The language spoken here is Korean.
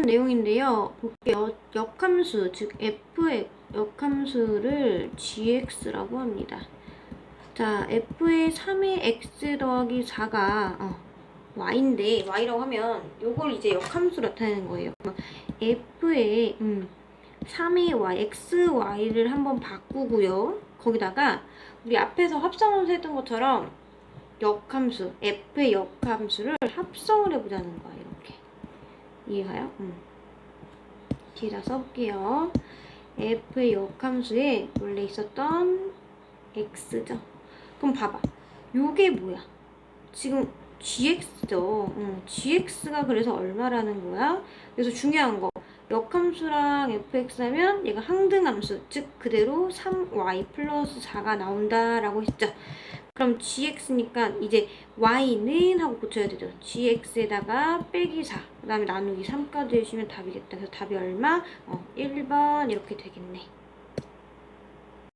하는 내용인데요. 볼게요. 역함수, 즉 f의 역함수를 gx라고 합니다. 자, f의 3의 x 더하기 4가 어, y인데 y라고 하면 요걸 이제 역함수로 나타내는 거예요. f의 음, 3의 y, x, y를 한번 바꾸고요. 거기다가 우리 앞에서 합성함수 했던 것처럼 역함수, f의 역함수를 합성을 해보자는 이렇게. 이해가요? 음. 뒤에다 써볼게요. f의 역함수에 원래 있었던 x죠. 그럼 봐봐. 요게 뭐야? 지금 gx죠. 응, gx가 그래서 얼마라는 거야? 그래서 중요한 거. 역함수랑 fx 하면 얘가 항등함수, 즉 그대로 3y 플러스 4가 나온다라고 했죠. 그럼 gx니까 이제 y는 하고 고쳐야 되죠. gx에다가 빼기 4, 그 다음에 나누기 3까지 해주시면 답이겠다. 그래서 답이 얼마? 어, 1번 이렇게 되겠네.